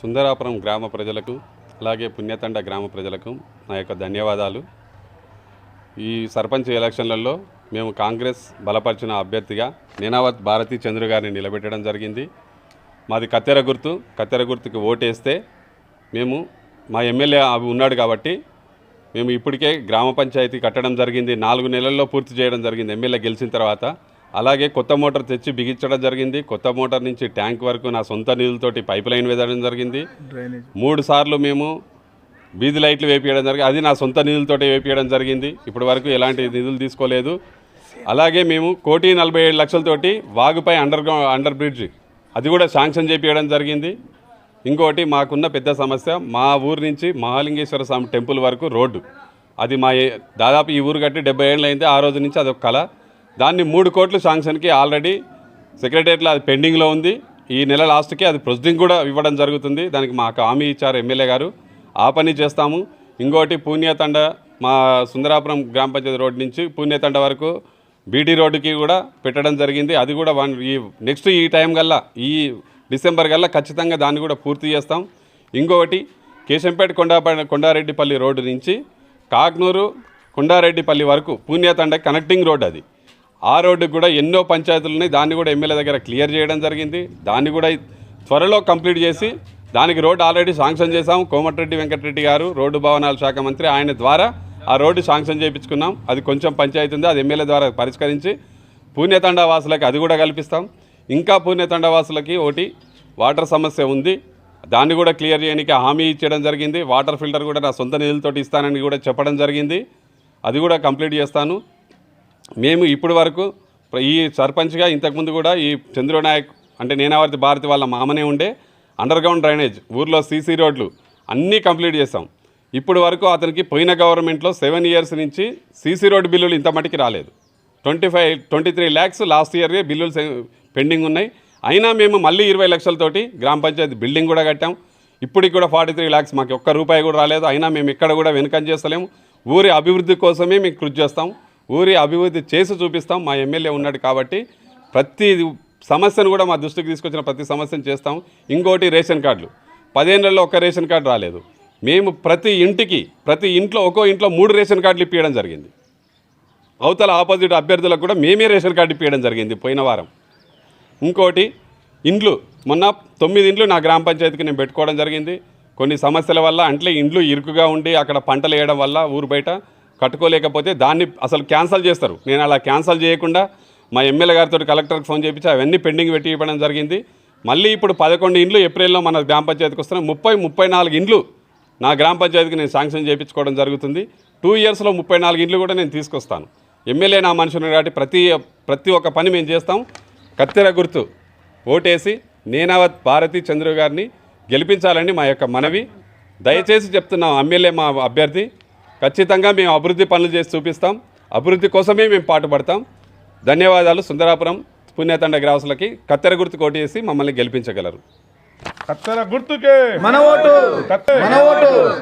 సుందరాపురం గ్రామ ప్రజలకు అలాగే పుణ్యతండ గ్రామ ప్రజలకు నా యొక్క ధన్యవాదాలు. ఈ సర్పంచ్ ఎలక్షన్లలో మేము కాంగ్రెస్ బలపరిచిన అభ్యర్థిగా నేనావత్ భారతి చంద్రు గారిని నిలబెట్టడం జరిగింది. మాది కత్తెర గుర్తు. కత్తెర గుర్తుకి ఓటేస్తే మేము మా ఎమ్మెల్యే అవి ఉన్నాడు కాబట్టి మేము ఇప్పటికే గ్రామ పంచాయతీ కట్టడం జరిగింది. నాలుగు నెలల్లో పూర్తి చేయడం జరిగింది. ఎమ్మెల్యే గెలిచిన తర్వాత అలాగే కొత్త మోటార్ తెచ్చి బిగించడం జరిగింది. కొత్త మోటార్ నుంచి ట్యాంక్ వరకు నా సొంత నిధులతోటి పైప్ లైన్ వేదడం జరిగింది. మూడు సార్లు మేము బీది లైట్లు వేపించడం జరిగింది అది నా సొంత నిధులతోటి వేపించడం జరిగింది. ఇప్పటి వరకు ఎలాంటి నిధులు తీసుకోలేదు. అలాగే మేము కోటి నలభై ఏడు లక్షలతోటి వాగుపై అండర్ గ్రౌండ్ అండర్ బ్రిడ్జ్ అది కూడా శాంక్షన్ చేపించడం జరిగింది. ఇంకోటి మాకున్న పెద్ద సమస్య మా ఊరు నుంచి మహాలింగేశ్వర స్వామి టెంపుల్ వరకు రోడ్డు. అది మా దాదాపు ఈ ఊరు కట్టి డెబ్బై ఏళ్ళు అయింది. ఆ రోజు నుంచి అదొక కళ. దాన్ని మూడు కోట్లు శాంక్షన్కి ఆల్రెడీ సెక్రటరియట్లో అది పెండింగ్లో ఉంది. ఈ నెల లాస్ట్కి అది ప్రొసీడింగ్ కూడా ఇవ్వడం జరుగుతుంది. దానికి మాకు హామీ ఇచ్చారు ఎమ్మెల్యే గారు. ఆ పని చేస్తాము. ఇంకోటి పూణ్యతండ మా సుందరాపురం గ్రామ పంచాయతీ రోడ్ నుంచి పూణ్యతండ వరకు బీటీ రోడ్డుకి కూడా పెట్టడం జరిగింది. అది కూడా వన్ ఈ నెక్స్ట్ ఈ టైం కల్లా ఈ డిసెంబర్ కల్లా ఖచ్చితంగా దాన్ని కూడా పూర్తి చేస్తాం. ఇంకొకటి కేశంపేట కొండా కొండారెడ్డిపల్లి రోడ్డు నుంచి కాక్నూరు కొండారెడ్డిపల్లి వరకు పూణ్యతండ కనెక్టింగ్ రోడ్ అది. ఆ రోడ్డుకు కూడా ఎన్నో పంచాయతీలు ఉన్నాయి. దాన్ని కూడా ఎమ్మెల్యే దగ్గర క్లియర్ చేయడం జరిగింది. దాన్ని కూడా త్వరలో కంప్లీట్ చేసి దానికి రోడ్డు ఆల్రెడీ శాంక్షన్ చేశాం. కోమటిరెడ్డి వెంకటరెడ్డి గారు రోడ్డు భవనాల శాఖ మంత్రి ఆయన ద్వారా ఆ రోడ్డు శాంక్షన్ చేయించుకున్నాం. అది కొంచెం పంచాయతీ ఉంది. అది ఎమ్మెల్యే ద్వారా పరిష్కరించి పుణ్యతండా వాసులకి అది కూడా కల్పిస్తాం. ఇంకా పుణ్యతండా వాసులకి ఒకటి వాటర్ సమస్య ఉంది. దాన్ని కూడా క్లియర్ చేయడానికి హామీ ఇచ్చడం జరిగింది. వాటర్ ఫిల్టర్ కూడా నా సొంత నిధులతో ఇస్తానని కూడా చెప్పడం జరిగింది. అది కూడా కంప్లీట్ చేస్తాను. మేము ఇప్పటి వరకు ఈ సర్పంచ్గా ఇంతకుముందు కూడా ఈ చంద్రు నాయక్ అంటే నేనావర్తి భారతి వాళ్ళ మామనే ఉండే అండర్ గ్రౌండ్ డ్రైనేజ్ ఊర్లో సీసీ రోడ్లు అన్నీ కంప్లీట్ చేసాం ఇప్పుడు వరకు అతనికి పోయిన గవర్నమెంట్లో సెవెన్ ఇయర్స్ నుంచి సీసీ రోడ్డు బిల్లులు ఇంత మటుకి రాలేదు. Twenty five twenty three lakhs last ఇయర్వే బిల్లులు పెండింగ్ ఉన్నాయి. అయినా మేము మళ్ళీ ఇరవై లక్షలతోటి గ్రామ పంచాయతీ బిల్డింగ్ కూడా కట్టాం. ఇప్పటికి కూడా ఫార్టీ త్రీ ల్యాక్స్ మాకు ఒక్క రూపాయి కూడా రాలేదు. అయినా మేము ఎక్కడ కూడా వెనుకం చేస్తలేము ఊరి అభివృద్ధి కోసమే మేము కృషి చేస్తాం. ఊరి అభివృద్ధి చేసి చూపిస్తాం మా ఎమ్మెల్యే ఉన్నాడు కాబట్టి ప్రతి సమస్యను కూడా మా దృష్టికి తీసుకొచ్చిన ప్రతి సమస్యను చేస్తాం. ఇంకోటి రేషన్ కార్డులు. పదేళ్ళల్లో ఒక్క రేషన్ కార్డు రాలేదు. మేము ప్రతి ఇంటికి ప్రతి ఇంట్లో ఒక్కో ఇంట్లో మూడు రేషన్ కార్డులు ఇప్పించడం జరిగింది. అవతల ఆపోజిట్ అభ్యర్థులకు కూడా మేమే రేషన్ కార్డు ఇప్పించడం జరిగింది పోయిన వారం. ఇంకోటి ఇండ్లు. మొన్న తొమ్మిది ఇండ్లు నా గ్రామ పంచాయతీకి నేను పెట్టుకోవడం జరిగింది. కొన్ని సమస్యల వల్ల అంటే ఇండ్లు ఇరుకుగా ఉండి అక్కడ పంటలు వేయడం వల్ల ఊరు బయట కట్టుకోలేకపోతే దాన్ని అసలు క్యాన్సల్ చేస్తారు. నేను అలా క్యాన్సల్ చేయకుండా మా ఎమ్మెల్యే గారితో కలెక్టర్కి ఫోన్ చేయించి అవన్నీ పెండింగ్ పెట్టి ఇవ్వడం జరిగింది. మళ్ళీ ఇప్పుడు పదకొండు ఇండ్లు ఏప్రిల్లో మన గ్రామ పంచాయతీకి వస్తున్నాయి. ముప్పై ముప్పై నాలుగు ఇండ్లు నా గ్రామ పంచాయతీకి నేను శాంక్షన్ చేయించుకోవడం జరుగుతుంది. టూ ఇయర్స్లో ముప్పై నాలుగు ఇండ్లు కూడా నేను తీసుకొస్తాను. ఎమ్మెల్యే నా మనుషులు కాబట్టి ప్రతి ప్రతి ఒక్క పని మేము చేస్తాం. కత్తెర గుర్తు ఓటేసి నేనావత్ భారతి చంద్రు గారిని గెలిపించాలని మా యొక్క మనవి. దయచేసి చెప్తున్నాం ఎమ్మెల్యే మా అభ్యర్థి. ఖచ్చితంగా మేము అభివృద్ధి పనులు చేసి చూపిస్తాం. అభివృద్ధి కోసమే మేము పాటుపడతాం. ధన్యవాదాలు సుందరాపురం పుణ్యతండ గ్రాసులకి. కత్తెర గుర్తు కోటేసి మమ్మల్ని గెలిపించగలరు. కత్తెర గుర్తుకే. మన ఓటు. మన ఓటు.